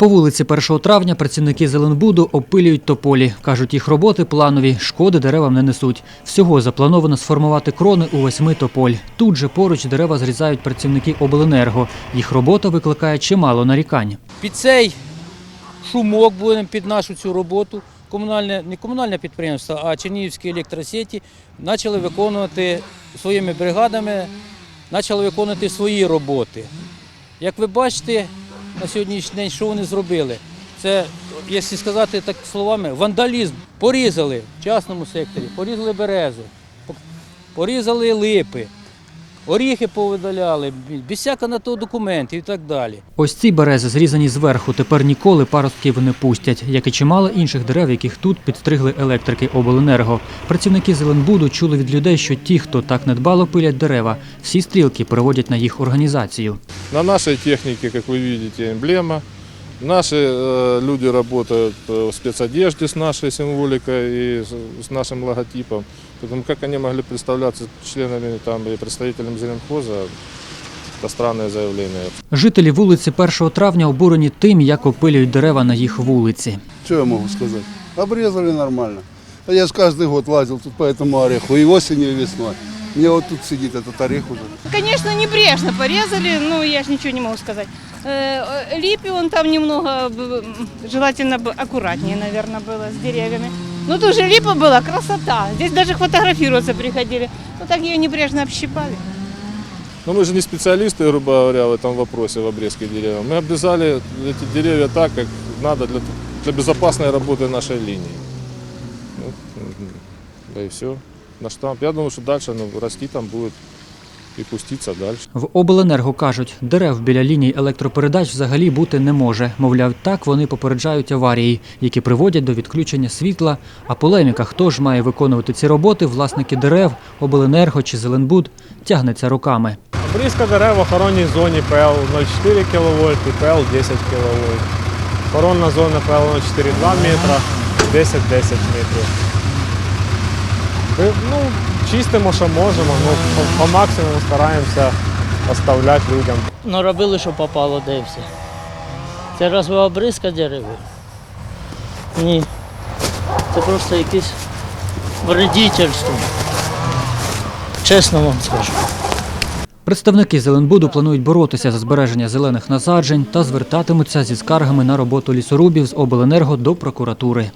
По вулиці 1 травня працівники Зеленбуду опилюють тополі. Кажуть, їх роботи планові, шкоди деревам не несуть. Всього заплановано сформувати крони у восьми тополь. Тут же поруч дерева зрізають працівники обленерго. Їх робота викликає чимало нарікань. Під цей шумок будемо під нашу цю роботу. Комунальне, не комунальне підприємство, а Чернігівські електросеті почали виконувати своїми бригадами, почали виконувати свої роботи. Як ви бачите, на сьогоднішній день що вони зробили? Це, якщо сказати так словами, вандалізм. Порізали в частному секторі, порізали берези, порізали липи, оріхи повидаляли, без всяка на то документів і так далі. Ось ці берези, зрізані зверху, тепер ніколи паростків не пустять, як і чимало інших дерев, яких тут підстригли електрики обленерго. Працівники Зеленбуду чули від людей, що ті, хто так недбало пилять дерева, всі стрілки переводять на їх організацію. На нашій техніці, як ви бачите, эмблема. Наши э, люди работают э, в спецодежде с нашей символикой и с, с нашим логотипом. Поэтому как они могли представляться членами там, и представителями Зеленхоза, это странное заявление. Жителі вулиці 1 травня обурені тим, як опилюють дерева на їх вулиці. Что я могу сказать? Обрезали нормально. А я же каждый год лазил тут по этому ореху, и осенью, и весной. Мне вот тут сидит этот орех уже. Конечно, небрежно порезали, но я же ничего не могу сказать. Э, э, Липи он там немного, м, желательно бы аккуратнее, наверное, было с деревьями. Ну, тоже липа была, красота. Здесь даже фотографироваться приходили. Ну, так ее небрежно общипали. Но мы же не специалисты, грубо говоря, в этом вопросе, в обрезке деревьев. Мы обрезали эти деревья так, как надо для, для безопасной работы нашей линии. М, да и все. На штамп. Я думаю, что дальше ну, расти там будет и пуститься дальше. В обленерго кажуть, дерев біля ліній електропередач взагалі бути не може. Мовляв, так вони попереджають аварії, які приводять до відключення світла. А полеміка, хто ж має виконувати ці роботи, власники дерев, обленерго чи Зеленбуд, тягнеться руками. Обрізка дерев в охоронній зоні ПЛ 0,4 кВт і ПЛ 10 кВт. Охоронна зона ПЛ 0,4,2 метра, 10-10 метрів. Ну, чистимо, що можемо, ну, по, по максимуму стараємося оставляти людям. Ну, робили, що попало, де і все. Це разве обризка дерев? Ні. Це просто якесь вредительство. Чесно вам скажу. Представники Зеленбуду планують боротися за збереження зелених насаджень та звертатимуться зі скаргами на роботу лісорубів з обленерго до прокуратури.